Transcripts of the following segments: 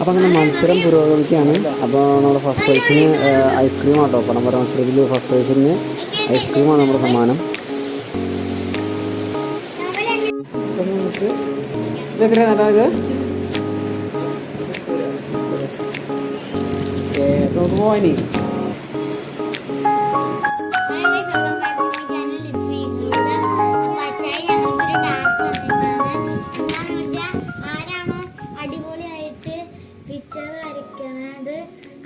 അപ്പോൾ അങ്ങനെ മത്സരം പുരോഗമിക്കുകയാണ്. അപ്പോൾ നമ്മുടെ ഫസ്റ്റ് പ്രൈസിന് ഐസ്ക്രീം ആട്ടോ. അപ്പോൾ നമ്മുടെ മത്സരത്തിൽ ഫസ്റ്റ് പ്രൈസിന് ഐസ്ക്രീമാണ് നമ്മുടെ സമ്മാനം. ഇതെത്രയാണ് നല്ലത് നമുക്ക് പോവാനി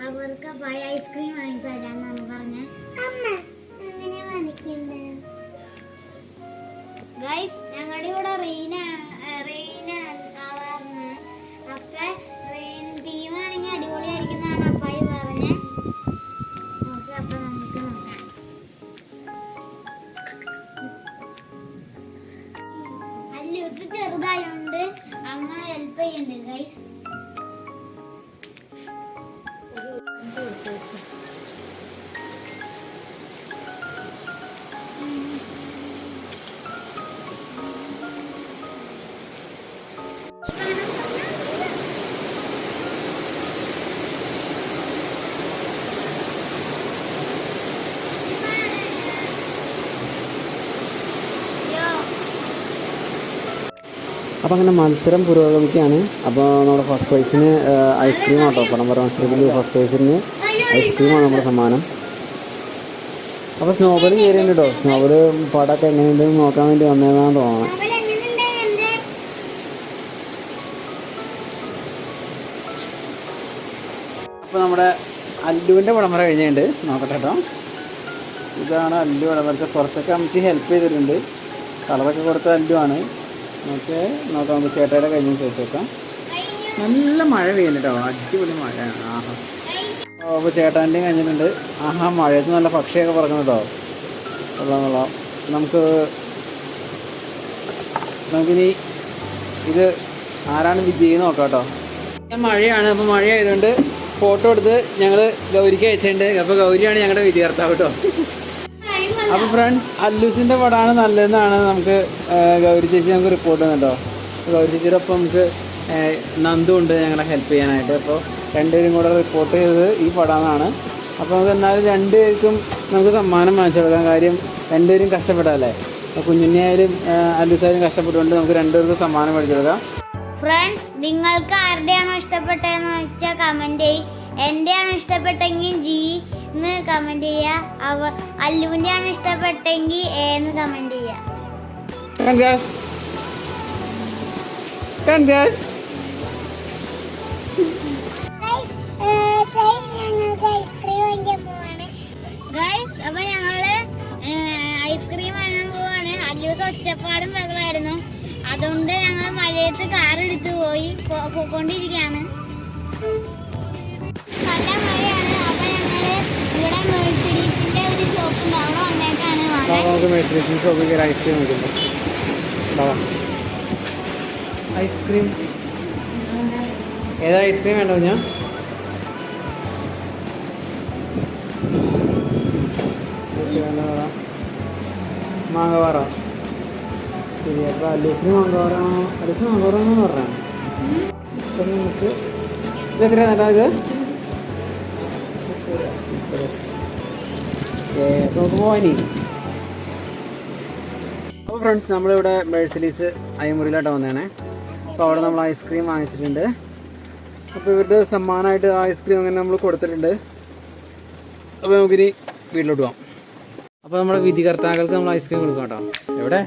അവർക്ക് പോയ ഐസ്ക്രീം വാങ്ങി തരാന്നാണ് പറഞ്ഞത് അമ്മ അങ്ങനെ വരയ്ക്കണ്ടേ ഗൈസ് ഞങ്ങളുടെ ഇവിടെ റെയിൻ റെയിൻ ആവാറുണ്ട് അപ്പൊ റെയിൻ ടീം ആണെങ്കിൽ അടിപൊളിയായിരിക്കുന്നതാണ് അപ്പായി പറഞ്ഞ. നോക്ക് അപ്പൊ നമുക്ക് നോക്കാം. അല്ലൂസ് ചെറുതായോണ്ട് അമ്മ ഹെൽപ്പ് ചെയ്യുന്നുണ്ട് ഗൈസ് അപ്പോൾ അങ്ങനെ മത്സരം പുരോഗമിക്കുകയാണ്. അപ്പോൾ നമ്മുടെ ഫസ്റ്റ് പ്രൈസിന് ഐസ്ക്രീം ആട്ടോ പടംപറ മത്സരത്തിൽ ഫസ്റ്റ് പ്രൈസിന് ഐസ്ക്രീമാണ് നമ്മുടെ സമ്മാനം. അപ്പോൾ സ്നോബൽ കയറിയുണ്ട് കേട്ടോ. സ്നോബൽ പടമൊക്കെ എങ്ങനെയുണ്ടെന്ന് നോക്കാൻ വേണ്ടി വന്നതെന്നാണ് തോന്നുന്നത് അപ്പോൾ നമ്മുടെ അല്ലുവിന്റെ പടംപര കഴിഞ്ഞുണ്ട് നോക്കട്ടെ കേട്ടോ. ഇതാണ് അല്ലു വിളമ്പറച്ച കുറച്ചൊക്കെ അമ്മച്ചി ഹെൽപ്പ് ചെയ്തിട്ടുണ്ട്. കളറൊക്കെ കൊടുത്ത അല്ലുവാണ്. നമുക്ക് നോക്കാം നമുക്ക് ചേട്ടയുടെ കഴിഞ്ഞ് ചോദിച്ചേക്കാം നല്ല മഴ പെയ്യുന്നുണ്ട് അടിപൊളി മഴയാണ് ആഹാ. അപ്പോൾ ചേട്ടാന്റെയും കഴിഞ്ഞിട്ടുണ്ട്. ആഹാ മഴയത്ത് നല്ല പക്ഷിയൊക്കെ കേട്ടോ കൊള്ളാം കൊള്ളാം. നമുക്ക് നമുക്കിനി ഇത് ആരാണ് വിജയി നോക്കാം കേട്ടോ മഴയാണ്. അപ്പോൾ മഴ ആയതുകൊണ്ട് ഫോട്ടോ എടുത്ത് ഞങ്ങൾ ഗൗരിക്ക് അയച്ചിട്ടുണ്ട് അപ്പോൾ ഗൗരിയാണ് ഞങ്ങളുടെ വിധികർത്താവ് കേട്ടോ അപ്പോൾ ഫ്രണ്ട്സ് അല്ലൂസിന്റെ പടമാണ് നല്ലതെന്നാണ് നമുക്ക് ഗൗരി ചേച്ചി നമുക്ക് റിപ്പോർട്ട് ചെയ്യുന്നുണ്ടോ ഗൗരി ചേച്ചിയുടെ ഒപ്പം നമുക്ക് നന്ദു ഉണ്ട് ഞങ്ങളെ ഹെൽപ്പ് ചെയ്യാനായിട്ട്. അപ്പോൾ രണ്ടുപേരും കൂടെ റിപ്പോർട്ട് ചെയ്തത് ഈ പടമെന്നാണ് അപ്പോൾ നമുക്ക് എന്നാലും രണ്ടുപേർക്കും നമുക്ക് സമ്മാനം വാങ്ങിച്ചു കൊടുക്കാം. കാര്യം രണ്ടുപേരും കഷ്ടപ്പെടാല്ലേ കുഞ്ഞുണ്ണിയായാലും അല്ലൂസായാലും കഷ്ടപ്പെട്ടുകൊണ്ട് നമുക്ക് രണ്ടുപേർക്ക് സമ്മാനം മേടിച്ചു കൊടുക്കാം. ഫ്രണ്ട്സ് നിങ്ങൾക്ക് ആരുടെയാണോ ഇഷ്ടപ്പെട്ടതെന്ന് വെച്ചാൽ കമന്റ് ചെയ്യും. എന്റെയാണോ ഇഷ്ടപ്പെട്ടെങ്കിൽ ജി എന്ന് കമന്റ് ചെയ്യുക അവ അല്ലുവിന്റെ ആണ് ഇഷ്ടപ്പെട്ടെങ്കിൽ എ എന്ന് കമന്റ് ചെയ്യുക ഐസ്ക്രീം അപ്പൊ ഞങ്ങൾ വാങ്ങാൻ പോവാണ്. അല്ലൂസ് ഒച്ചപ്പാടും ബഹളമായിരുന്നു അതുകൊണ്ട് ഞങ്ങൾ മഴയത്ത് കാർ എടുത്തു പോയി പോയിക്കൊണ്ടിരിക്കുകയാണ് നല്ല മഴയാണ് അപ്പൊ ഞങ്ങൾ ഇവിടെ മേഴ്സിഡീസിന്റെ ഒരു ഷോപ്പുണ്ട് അവിടെ വന്നേക്കാണ് വാങ്ങാൻ നമുക്ക് മെഡിസിൻ ഷോപ്പിൽ കയറി ഐസ്ക്രീം കഴിക്കുന്നു ഐസ്ക്രീം ഏതാ ഐസ്ക്രീം വേണ്ടോ ഞാൻ മാങ്ങവാറ. ശരി അപ്പോൾ അല്ലൂസിന് മാങ്ങവാറാണോ അല്ലൂസിന് മാങ്ങവാറാണോ പറഞ്ഞാൽ അപ്പം നമുക്ക് ഇത് എത്രയാണ് നേട്ടാ ഇത്? അപ്പോൾ ഫ്രണ്ട്സ് നമ്മളിവിടെ മേഴ്സലീസ് അയ്യമുറിയിലോട്ട് വന്നതാണേ അപ്പോൾ അവിടെ നമ്മൾ ഐസ്ക്രീം വാങ്ങിച്ചിട്ടുണ്ട്. അപ്പോൾ ഇവരുടെ സമ്മാനമായിട്ട് ഐസ്ക്രീം അങ്ങനെ നമ്മൾ കൊടുത്തിട്ടുണ്ട്. അപ്പോൾ നമുക്കിനി വീട്ടിലോട്ട് പോകാം അപ്പോൾ നമ്മുടെ വിധികർത്താക്കൾക്ക് നമ്മൾ ഐസ്ക്രീം കൊടുക്കാം കേട്ടോ. എവിടെ?